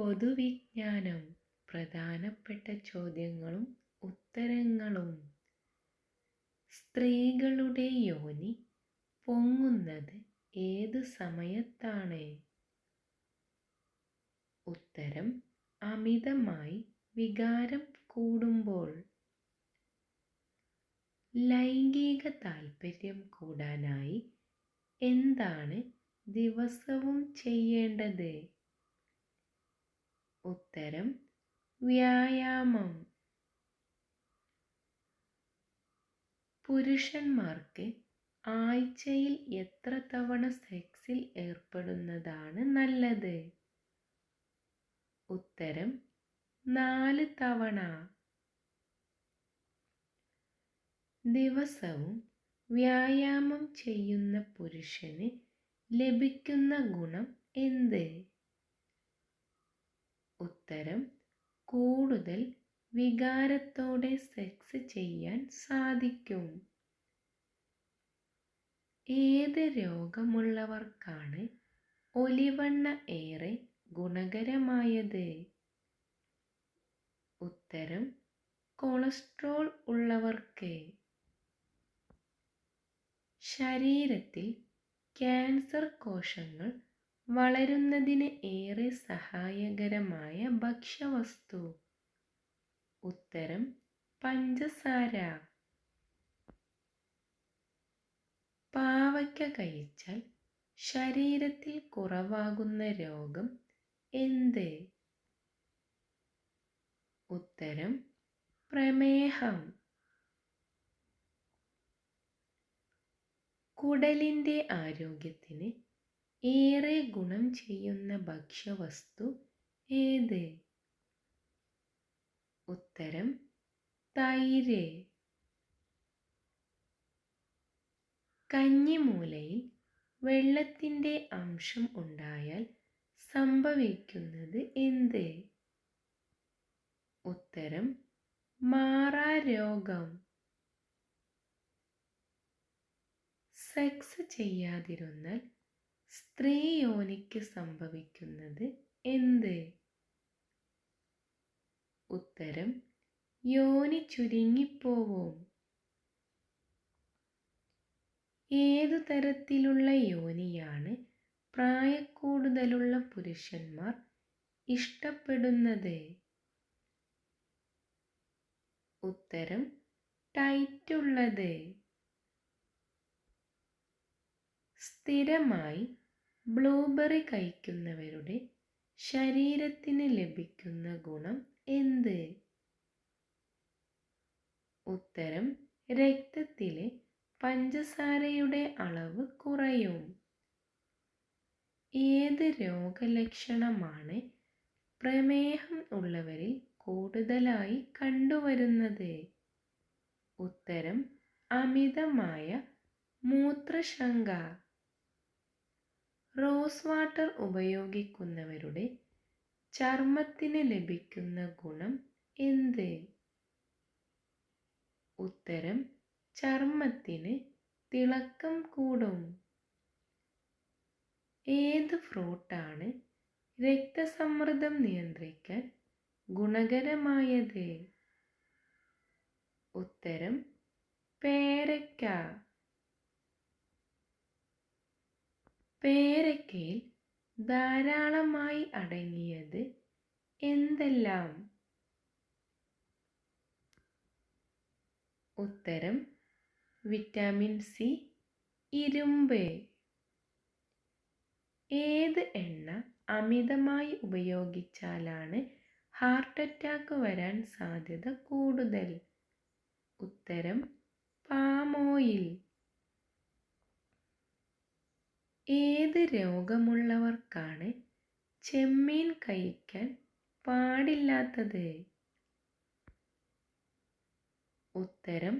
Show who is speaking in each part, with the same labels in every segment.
Speaker 1: പൊതുവിജ്ഞാനം പ്രധാനപ്പെട്ട ചോദ്യങ്ങളും ഉത്തരങ്ങളും. സ്ത്രീകളുടെ യോനി പൊങ്ങുന്നത് ഏത് സമയത്താണ്? ഉത്തരം അമിതമായി വികാരം കൂടുമ്പോൾ. ലൈംഗിക താൽപ്പര്യം കൂടാനായി എന്താണ് ദിവസവും ചെയ്യേണ്ടത്? ഉത്തരം വ്യായാമം. പുരുഷന്മാർക്ക് ആഴ്ചയിൽ എത്ര തവണ സെക്സിൽ ഏർപ്പെടുന്നതാണ് നല്ലത്? ഉത്തരം നാല് തവണ. ദിവസവും വ്യായാമം ചെയ്യുന്ന പുരുഷന് ലഭിക്കുന്ന ഗുണം എന്ത്? ഉത്തരം കൂടുതൽ വികാരത്തോടെ സെക്സ് ചെയ്യാൻ സാധിക്കും. ഏത് രോഗമുള്ളവർക്കാണ് ഒലിവണ്ണ ഏറെ ഗുണകരമായത്? ഉത്തരം കൊളസ്ട്രോൾ ഉള്ളവർക്ക്. ശരീരത്തിൽ ക്യാൻസർ കോശങ്ങൾ വളരുന്നതിന് ഏറെ സഹായകരമായ ഭക്ഷ്യവസ്തു ഉത്തരം പഞ്ചസാര. പാവയ്ക്ക കഴിച്ചാൽ ശരീരത്തിൽ കുറവാകുന്ന രോഗം എന്ത്? ഉത്തരം പ്രമേഹം. കുടലിന്റെ ആരോഗ്യത്തിന് ഏറെ ഗുണം ചെയ്യുന്ന ഭക്ഷ്യവസ്തു ഏത്? ഉത്തരം തൈര്. കഞ്ഞിമൂലയിൽ വെള്ളത്തിന്റെ അംശം ഉണ്ടായാൽ സംഭവിക്കുന്നത് എന്ത്? ഉത്തരം മാറാരോഗം. സെക്സ് ചെയ്യാതിരുന്നാൽ സ്ത്രീ യോനിക്ക് സംഭവിക്കുന്നത് എന്ത്? ഉത്തരം യോനി ചുരുങ്ങിപ്പോവും. ഏതു തരത്തിലുള്ള യോനിയാണ് പ്രായക്കൂടുതലുള്ള പുരുഷന്മാർ ഇഷ്ടപ്പെടുന്നത്? ഉത്തരം ടൈറ്റുള്ളത്. സ്ഥിരമായി ബ്ലൂബെറി കഴിക്കുന്നവരുടെ ശരീരത്തിന് ലഭിക്കുന്ന ഗുണം എന്ത്? ഉത്തരം രക്തത്തിലെ പഞ്ചസാരയുടെ അളവ് കുറയും. ഏത് രോഗലക്ഷണമാണ് പ്രമേഹം ഉള്ളവരിൽ കൂടുതലായി കണ്ടുവരുന്നത്? ഉത്തരം അമിതമായ മൂത്രശങ്ക. റോസ് വാട്ടർ ഉപയോഗിക്കുന്നവരുടെ ചർമ്മത്തിന് ലഭിക്കുന്ന ഗുണം എന്ത്? ഉത്തരം ചർമ്മത്തിന് തിളക്കം കൂടും. ഏത് ഫ്രൂട്ടാണ് രക്തസമ്മർദ്ദം നിയന്ത്രിക്കാൻ ഗുണകരമായത്? ഉത്തരം പേരയ്ക്ക. പേരയ്ക്കയിൽ ധാരാളമായി അടങ്ങിയത് എന്തെല്ലാം? ഉത്തരം വിറ്റാമിൻ സി ഇരുമ്പ്. ഏത് എണ്ണ അമിതമായി ഉപയോഗിച്ചാലാണ് ഹാർട്ട് അറ്റാക്ക് വരാൻ സാധ്യത കൂടുതൽ? ഉത്തരം പാമോയിൽ ഏത് രോഗമുള്ളവർക്കാണ് ചെമ്മീൻ കഴിക്കാൻ പാടില്ലാത്തത്? ഉത്തരം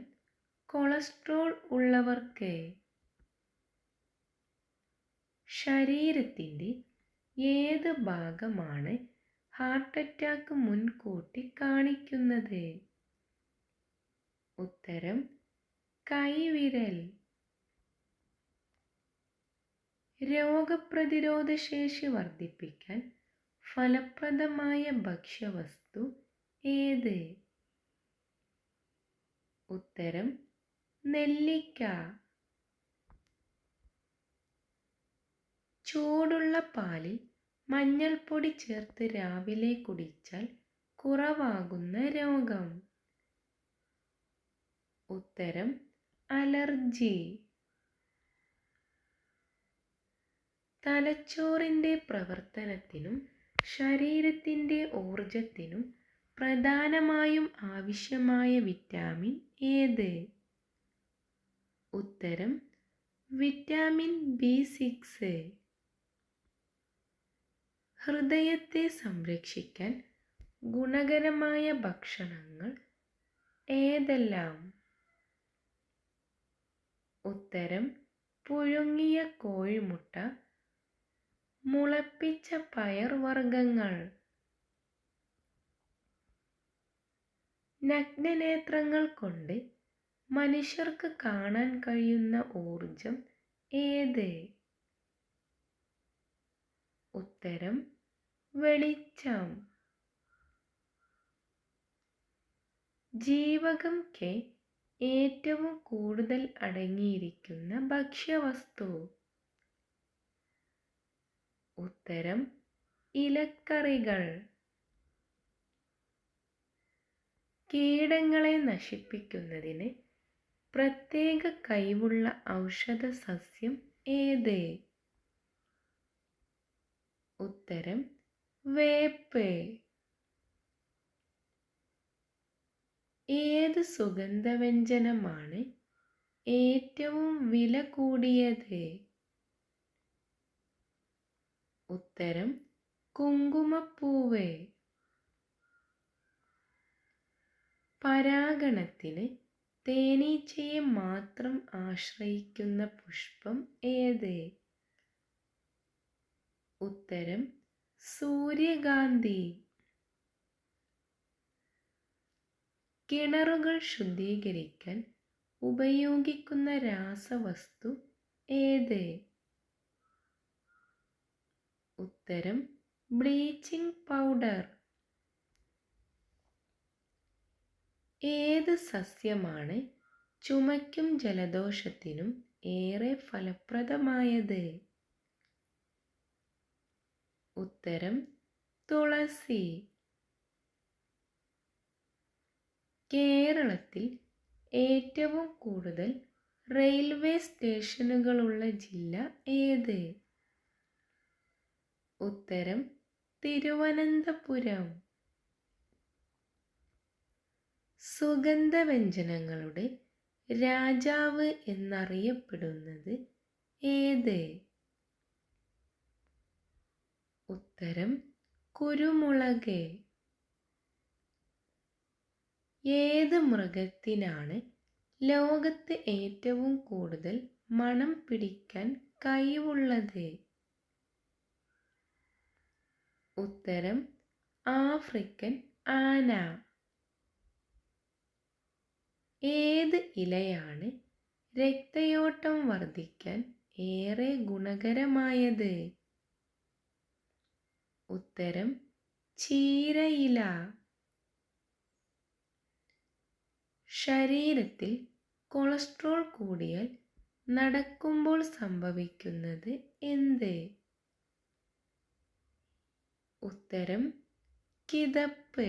Speaker 1: കൊളസ്ട്രോൾ ഉള്ളവർക്ക്. ശരീരത്തിന്റെ ഏത് ഭാഗമാണ് ഹാർട്ട് അറ്റാക്ക് മുൻകൂട്ടി കാണിക്കുന്നത്? ഉത്തരം കൈവിരൽ. രോഗപ്രതിരോധ ശേഷി വർദ്ധിപ്പിക്കാൻ ഫലപ്രദമായ ഭക്ഷ്യവസ്തു ഏത്? ഉത്തരം നെല്ലിക്ക. ചൂടുള്ള പാലിൽ മഞ്ഞൾപ്പൊടി ചേർത്ത് രാവിലെ കുടിച്ചാൽ കുറവാകുന്ന രോഗം. ഉത്തരം അലർജി. തലച്ചോറിന്റെ പ്രവർത്തനത്തിനും ശരീരത്തിന്റെ ഊർജത്തിനും പ്രധാനമായും ആവശ്യമായ വിറ്റാമിൻ ഏത്? ഉത്തരം വിറ്റാമിൻ ബി സിക്സ്. ഹൃദയത്തെ സംരക്ഷിക്കാൻ ഗുണകരമായ ഭക്ഷണങ്ങൾ ഏതെല്ലാം? ഉത്തരം പുഴുങ്ങിയ കോഴിമുട്ട മുളപ്പിച്ച പയർവർഗങ്ങൾ. നഗ്നനേത്രങ്ങൾ കൊണ്ട് മനുഷ്യർക്ക് കാണാൻ കഴിയുന്ന ഊർജം ഏത്? ഉത്തരം വെളിച്ചം. ജീവകം കെ ഏറ്റവും കൂടുതൽ അടങ്ങിയിരിക്കുന്ന ഭക്ഷ്യവസ്തു. ഉത്തരം ഇലക്കറികൾ. കീടങ്ങളെ നശിപ്പിക്കുന്നതിന് പ്രത്യേക കഴിവുള്ള ഔഷധ സസ്യം ഏത്? ഉത്തരം വേപ്പ്. ഏത് സുഗന്ധവ്യഞ്ജനമാണ് ഏറ്റവും വില കൂടിയത്? ഉത്തരം കുങ്കുമപ്പൂവ്. പരാഗണത്തിന് തേനീച്ചയെ മാത്രം ആശ്രയിക്കുന്ന പുഷ്പം ഏത്? ഉത്തരം സൂര്യകാന്തി. കിണറുകൾ ശുദ്ധീകരിക്കാൻ ഉപയോഗിക്കുന്ന രാസവസ്തു ഏത്? ഉത്തരം ബ്ലീച്ചിങ് പൗഡർ. ഏത് സസ്യമാണ് ചുമയ്ക്കും ജലദോഷത്തിനും ഏറെ ഫലപ്രദമായത്? ഉത്തരം തുളസി. കേരളത്തിൽ ഏറ്റവും കൂടുതൽ റെയിൽവേ സ്റ്റേഷനുകളുള്ള ജില്ല ഏത്? ഉത്തരം തിരുവനന്തപുരം. സുഗന്ധവ്യഞ്ജനങ്ങളുടെ രാജാവ് എന്നറിയപ്പെടുന്നത് ഏത്? ഉത്തരം കുരുമുളക്. ഏത് മൃഗത്തിനാണ് ലോകത്ത് ഏറ്റവും കൂടുതൽ മണം പിടിക്കാൻ കഴിവുള്ളത്? ഉത്തരം ആഫ്രിക്കൻ ആന. ഏത് ഇലയാണ് രക്തയോട്ടം വർദ്ധിക്കാൻ ഏറെ ഗുണകരമായത്? ഉത്തരം ചീരയില. ശരീരത്തിൽ കൊളസ്ട്രോൾ കൂടിയാൽ നടക്കുമ്പോൾ സംഭവിക്കുന്നത് എന്ത്? ഉത്തരം കിതപ്പ്.